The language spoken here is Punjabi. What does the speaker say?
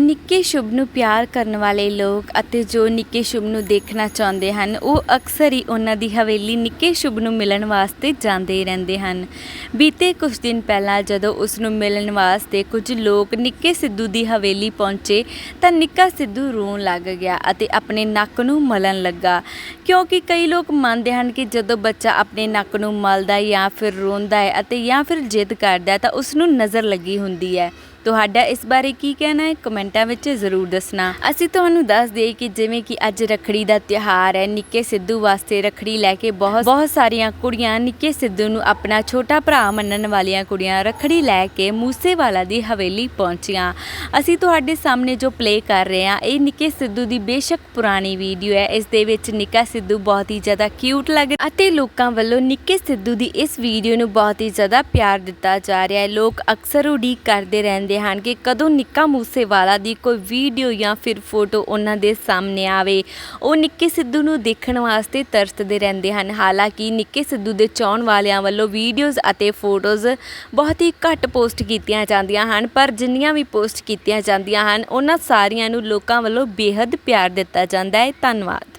ਨਿੱਕੇ ਸ਼ੁਭ ਨੂੰ ਪਿਆਰ ਕਰਨ ਵਾਲੇ ਲੋਕ ਅਤੇ ਜੋ ਨਿੱਕੇ ਸ਼ੁਭ ਨੂੰ ਦੇਖਣਾ ਚਾਹੁੰਦੇ ਹਨ, ਉਹ ਅਕਸਰ ਹੀ ਉਹਨਾਂ ਦੀ ਹਵੇਲੀ ਨਿੱਕੇ ਸ਼ੁਭ ਨੂੰ ਮਿਲਣ ਵਾਸਤੇ ਜਾਂਦੇ ਰਹਿੰਦੇ ਹਨ। ਬੀਤੇ ਕੁਝ ਦਿਨ ਪਹਿਲਾਂ ਜਦੋਂ ਉਸ ਨੂੰ ਮਿਲਣ ਵਾਸਤੇ ਕੁਝ ਲੋਕ ਨਿੱਕੇ ਸਿੱਧੂ ਦੀ ਹਵੇਲੀ ਪਹੁੰਚੇ, ਤਾਂ ਨਿੱਕਾ ਸਿੱਧੂ ਰੋਣ ਲੱਗ ਗਿਆ ਅਤੇ ਆਪਣੇ ਨੱਕ ਨੂੰ ਮਲਣ ਲੱਗਾ। ਕਿਉਂਕਿ ਕਈ ਲੋਕ ਮੰਨਦੇ ਹਨ ਕਿ ਜਦੋਂ ਬੱਚਾ ਆਪਣੇ ਨੱਕ ਨੂੰ ਮਲਦਾ ਜਾਂ ਫਿਰ ਰੋਂਦਾ ਹੈ ਅਤੇ ਜਾਂ ਫਿਰ ਜਿੱਦ ਕਰਦਾ ਤਾਂ ਉਸ ਨੂੰ ਨਜ਼ਰ ਲੱਗੀ ਹੁੰਦੀ ਹੈ। ਤੁਹਾਡਾ ਇਸ ਬਾਰੇ ਕੀ ਕਹਿਣਾ ਹੈ? ਕਮੈਂਟਾਂ ਵਿੱਚ ਜ਼ਰੂਰ ਦੱਸਣਾ। ਅਸੀਂ ਤੁਹਾਨੂੰ ਦੱਸ ਦਈਏ ਕਿ ਜਿਵੇਂ ਕਿ ਅੱਜ ਰੱਖੜੀ ਦਾ ਤਿਉਹਾਰ ਹੈ, ਨਿੱਕੇ ਸਿੱਧੂ ਵਾਸਤੇ ਰੱਖੜੀ ਲੈ ਕੇ ਬਹੁਤ ਬਹੁਤ ਸਾਰੀਆਂ ਕੁੜੀਆਂ ਨਿੱਕੇ ਸਿੱਧੂ ਨੂੰ ਆਪਣਾ ਛੋਟਾ ਭਰਾ ਮੰਨਣ ਵਾਲੀਆਂ ਕੁੜੀਆਂ ਰੱਖੜੀ ਲੈ ਕੇ ਮੂਸੇਵਾਲਾ ਦੀ ਹਵੇਲੀ ਪਹੁੰਚੀਆਂ। ਅਸੀਂ ਤੁਹਾਡੇ ਸਾਹਮਣੇ ਜੋ ਪਲੇ ਕਰ ਰਹੇ ਹਾਂ, ਇਹ ਨਿੱਕੇ ਸਿੱਧੂ ਦੀ ਬੇਸ਼ੱਕ ਪੁਰਾਣੀ ਵੀਡੀਓ ਹੈ। ਇਸ ਦੇ ਵਿੱਚ ਨਿੱਕਾ ਸਿੱਧੂ ਬਹੁਤ ਹੀ ਜ਼ਿਆਦਾ ਕਿਊਟ ਲੱਗ ਅਤੇ ਲੋਕਾਂ ਵੱਲੋਂ ਨਿੱਕੇ ਸਿੱਧੂ ਦੀ ਇਸ ਵੀਡੀਓ ਨੂੰ ਬਹੁਤ ਹੀ ਜ਼ਿਆਦਾ ਪਿਆਰ ਦਿੱਤਾ ਜਾ ਰਿਹਾ ਹੈ। ਲੋਕ ਅਕਸਰ ਉਡੀਕ ਕਰਦੇ ਰਹਿੰਦੇ ਹਨ ਕਿ ਕਦੋਂ ਨਿੱਕਾ ਮੂਸੇਵਾਲਾ ਦੀ ਕੋਈ ਵੀਡੀਓ ਜਾਂ ਫਿਰ ਫੋਟੋ ਉਹਨਾਂ ਦੇ ਸਾਹਮਣੇ ਆਵੇ। ਉਹ ਨਿੱਕੇ ਸਿੱਧੂ ਨੂੰ ਦੇਖਣ ਵਾਸਤੇ ਤਰਸਦੇ ਰਹਿੰਦੇ ਹਨ। ਹਾਲਾਂਕਿ ਨਿੱਕੇ ਸਿੱਧੂ ਦੇ ਚਾਹਣ ਵਾਲਿਆਂ ਵੱਲੋਂ ਵੀਡੀਓਜ਼ ਅਤੇ ਫੋਟੋਜ਼ ਬਹੁਤ ਹੀ ਘੱਟ ਪੋਸਟ ਕੀਤੀਆਂ ਜਾਂਦੀਆਂ ਹਨ, ਪਰ ਜਿੰਨੀਆਂ ਵੀ ਪੋਸਟ ਕੀਤੀਆਂ ਜਾਂਦੀਆਂ ਹਨ, ਉਹਨਾਂ ਸਾਰੀਆਂ ਨੂੰ ਲੋਕਾਂ ਵੱਲੋਂ ਬੇਹੱਦ ਪਿਆਰ ਦਿੱਤਾ ਜਾਂਦਾ ਹੈ। ਧੰਨਵਾਦ।